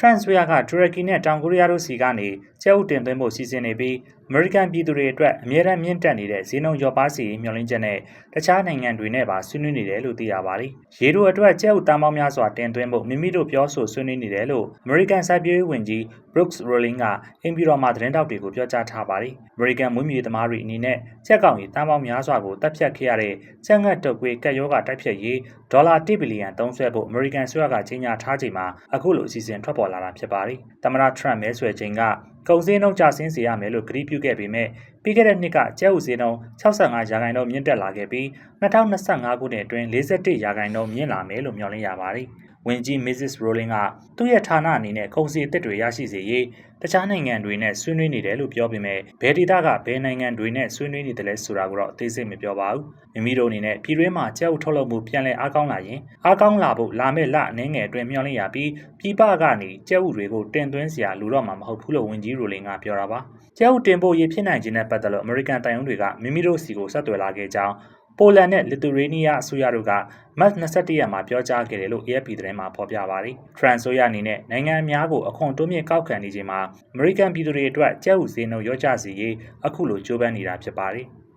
France ဘက်ကတူရကီနဲ့တောင်ကိုရီးယားတို့စီကနေကျဲဥတင်သွင်းဖို့စီစဉ်နေပြီး အမေရိကန်ပြည်သူတွေအတွက်အမြဲတမ်းမြင့်တက်နေတဲ့ဈေးနှုန်းရော့ပါစီမျှော်လင့်ချက်နဲ့တခြားနိုင်ငံတွေနဲ့ပါဆွေးနွေးနေတယ်လို့သိရပါတယ်။ရေတို့အတွက်ကျဲဥတန်ပေါင်းများစွာတင်သွင်းဖို့မိမိတို့ပြောဆိုဆွေးနွေးနေတယ်လို့အမေရိကန်စိုက်ပျိုးရေးဝန်ကြီး Brooks Rolling ကအင်ပီရော်မှာသတင်းတောက်တွေကိုပြောကြားထားပါတယ်။အမေရိကန်မွေးမြူရေးသမားတွေအနေနဲ့ကြက်ကောင်ရီတန်ပေါင်းများစွာကိုတပ်ဖြတ်ခဲ့ရတဲ့ကြက်ငတ်တုပ်ကွေးကက်ယောဂတိုက်ဖြတ်ရေးဒေါ်လာ1ဘီလီယံသုံးစွဲဖို့အမေရိကန်ဆွဲကကြီးညာထားချိန်မှာအခုလိုအစီအစဉ်ထွက်ပေါ်လာတာဖြစ်ပါတယ်။သမ္မတထရန့်မဲဆွယ်ချိန်ကကုန်စည်နှုန်းကျဆင်းစေရမယ်လို့ကတိပြုခဲ့ပေမဲ့ပြီးခဲ့တဲ့နှစ်ကကျဲဥစည်းနှုန်း65ရာခိုင်နှုန်းမြင့်တက်လာခဲ့ပြီး2025ခုနှစ်အတွင်း41ရာခိုင်နှုန်းမြင့်လာမယ်လို့မျှော်လင့်ရပါတယ်။ ဝင်ကြီး Mrs. Rowling ကသူ့ရဲ့ဌာနအနေနဲ့ကုန်စည်အသစ်တွေရရှိစေရေးတခြားနိုင်ငံတွေနဲ့ဆွေးနွေးနေတယ်လို့ပြောပေမဲ့ဘယ်ဒေသကဘယ်နိုင်ငံတွေနဲ့ဆွေးနွေးနေတယ်လဲဆိုတာကိုတော့အသေးစိတ်မပြောပါဘူး။မိမိတို့အနေနဲ့ပြည်တွင်းမှာကျဲဥထုတ်လုပ်မှုပြန်လည်အားကောင်းလာရင်အားကောင်းလာဖို့လာမယ့်လအနေငယ်အတွင်းမျှော်လင့်ရပြီးပြည်ပကနေကျဲဥတွေကိုတင်သွင်းစရာလူတော့မှာမဟုတ်ဘူးလို့ဝန်ကြီးရိုလင်ကပြောတာပါ။ကျဲဥတင်ဖို့ရဖြစ်နိုင်ခြင်းနဲ့ပတ်သက်လို့အမေရိကန်တိုင်ယုံတွေကမိမိတို့စီကိုဆက်သွယ်လာခဲ့ကြောင်း ပိုလန်နဲ့လစ်သူရေးနီးယားအစိုးရတို့ကမတ်21ရက်မှာပြောကြားခဲ့တယ်လို့ AFP သတင်းမှာဖော်ပြပါတယ်။ထရန်ဆိုရအနေနဲ့နိုင်ငံအများကိုအခွန်တိုးမြင့်ကောက်ခံနေချိန်မှာအမေရိကန်ပြည်သူတွေအတွက်ကျဲဥစည်းနှုန်းရောကြစီရေးအခုလိုကြိုးပမ်းနေတာဖြစ်ပါတယ်။